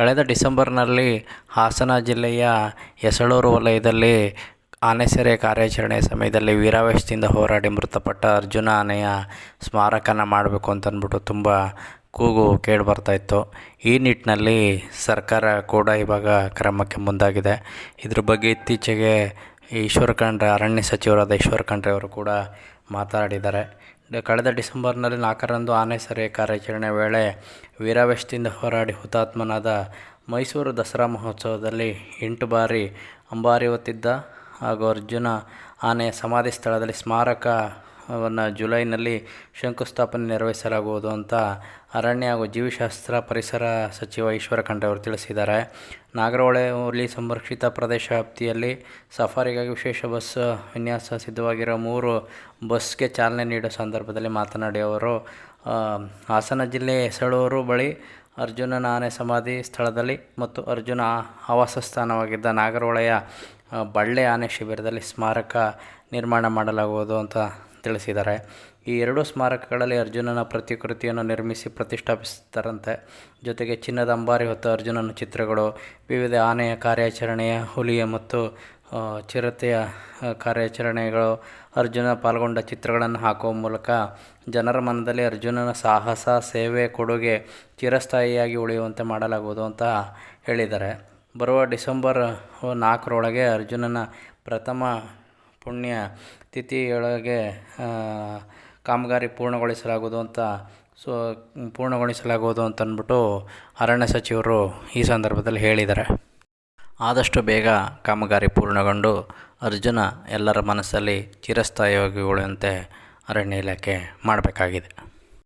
ಕಳೆದ ಡಿಸೆಂಬರ್ನಲ್ಲಿ ಹಾಸನ ಜಿಲ್ಲೆಯ ಯಸಳೂರು ವಲಯದಲ್ಲಿ ಆನೆ ಸೆರೆ ಕಾರ್ಯಾಚರಣೆ ಸಮಯದಲ್ಲಿ ವೀರಾವೇಶದಿಂದ ಹೋರಾಡಿ ಮೃತಪಟ್ಟ ಅರ್ಜುನ ಆನೆಯ ಸ್ಮಾರಕನ ಮಾಡಬೇಕು ಅಂತಂದ್ಬಿಟ್ಟು ತುಂಬ ಕೂಗು ಕೇಳಿ ಬರ್ತಾಯಿತ್ತು ಈ ನಿಟ್ಟಿನಲ್ಲಿ ಸರ್ಕಾರ ಕೂಡ ಇವಾಗ ಕ್ರಮಕ್ಕೆ ಮುಂದಾಗಿದೆ. ಇದ್ರ ಬಗ್ಗೆ ಇತ್ತೀಚೆಗೆ ಈಶ್ವರ ಖಂಡ್ರೆ ಅರಣ್ಯ ಸಚಿವರಾದ ಈಶ್ವರ ಖಂಡ್ರೆ ಅವರು ಕೂಡ ಮಾತಾಡಿದ್ದಾರೆ ಕಳೆದ ಡಿಸೆಂಬರ್ನಲ್ಲಿ ನಾಲ್ಕರಂದು ಆನೆ ಸೆರೆ ಕಾರ್ಯಾಚರಣೆ ವೇಳೆ ವೀರಾವೇಶದಿಂದ ಹೋರಾಡಿ ಹುತಾತ್ಮನಾದ ಮೈಸೂರು ದಸರಾ ಮಹೋತ್ಸವದಲ್ಲಿ ಎಂಟು ಬಾರಿ ಅಂಬಾರಿ ಹೊತ್ತಿದ್ದ ಹಾಗೂ ಅರ್ಜುನ ಆನೆಯ ಸಮಾಧಿ ಸ್ಥಳದಲ್ಲಿ ಸ್ಮಾರಕವನ್ನು ಜುಲೈನಲ್ಲಿ ಶಂಕುಸ್ಥಾಪನೆ ನೆರವೇರಿಸಲಾಗುವುದು ಅಂತ ಅರಣ್ಯ ಹಾಗೂ ಜೀವಿಶಾಸ್ತ್ರ ಪರಿಸರ ಸಚಿವ ಈಶ್ವರ ಖಂಡ್ರೆ ಅವರು ತಿಳಿಸಿದ್ದಾರೆ. ನಾಗರಹೊಳೆ ಹುಲಿ ಸಂರಕ್ಷಿತ ಪ್ರದೇಶ ವ್ಯಾಪ್ತಿಯಲ್ಲಿ ಸಫಾರಿಗಾಗಿ ವಿಶೇಷ ಬಸ್ ವಿನ್ಯಾಸ ಸಿದ್ಧವಾಗಿರೋ ಮೂರು ಬಸ್ಗೆ ಚಾಲನೆ ನೀಡೋ ಸಂದರ್ಭದಲ್ಲಿ ಮಾತನಾಡಿ ಅವರು ಹಾಸನ ಜಿಲ್ಲೆ ಹೆಸಳೂರು ಬಳಿ ಅರ್ಜುನನ ಆನೆ ಸಮಾಧಿ ಸ್ಥಳದಲ್ಲಿ ಮತ್ತು ಅರ್ಜುನ ಆವಾಸ ಸ್ಥಾನವಾಗಿದ್ದ ನಾಗರಹೊಳೆಯ ಬಳ್ಳೆ ಆನೆ ಶಿಬಿರದಲ್ಲಿ ಸ್ಮಾರಕ ನಿರ್ಮಾಣ ಮಾಡಲಾಗುವುದು ಅಂತ ತಿಳಿಸಿದ್ದಾರೆ. ಈ ಎರಡೂ ಸ್ಮಾರಕಗಳಲ್ಲಿ ಅರ್ಜುನನ ಪ್ರತಿಕೃತಿಯನ್ನು ನಿರ್ಮಿಸಿ ಪ್ರತಿಷ್ಠಾಪಿಸ್ತಾರಂತೆ. ಜೊತೆಗೆ ಚಿನ್ನದ ಅಂಬಾರಿ ಹೊತ್ತು ಅರ್ಜುನನ ಚಿತ್ರಗಳು, ವಿವಿಧ ಆನೆಯ ಕಾರ್ಯಾಚರಣೆಯ ಹುಲಿಯ ಮತ್ತು ಚಿರತೆಯ ಕಾರ್ಯಾಚರಣೆಗಳು ಅರ್ಜುನ ಪಾಲ್ಗೊಂಡ ಚಿತ್ರಗಳನ್ನು ಹಾಕುವ ಮೂಲಕ ಜನರ ಮನದಲ್ಲಿ ಅರ್ಜುನನ ಸಾಹಸ, ಸೇವೆ, ಕೊಡುಗೆ ಚಿರಸ್ಥಾಯಿಯಾಗಿ ಉಳಿಯುವಂತೆ ಮಾಡಲಾಗುವುದು ಅಂತ ಹೇಳಿದ್ದಾರೆ. ಬರುವ ಡಿಸೆಂಬರ್ ನಾಲ್ಕರೊಳಗೆ ಅರ್ಜುನನ ಪ್ರಥಮ ಪುಣ್ಯ ತಿಥಿಯೊಳಗೆ ಕಾಮಗಾರಿ ಪೂರ್ಣಗೊಳಿಸಲಾಗುವುದು ಅಂತ ಸೊ, ಪೂರ್ಣಗೊಳಿಸಲಾಗುವುದು ಅಂತ ಅಂದ್ಬಿಟ್ಟು ಅರಣ್ಯ ಸಚಿವರು ಈ ಸಂದರ್ಭದಲ್ಲಿ ಹೇಳಿದ್ದಾರೆ. ಆದಷ್ಟು ಬೇಗ ಕಾಮಗಾರಿ ಪೂರ್ಣಗೊಂಡು ಅರ್ಜುನ ಎಲ್ಲರ ಮನಸ್ಸಲ್ಲಿ ಚಿರಸ್ಥಾಯಿಯಾಗಿ ಉಳಿಯುವಂತೆ ಅರಣ್ಯ ಇಲಾಖೆ ಮಾಡಬೇಕಾಗಿದೆ.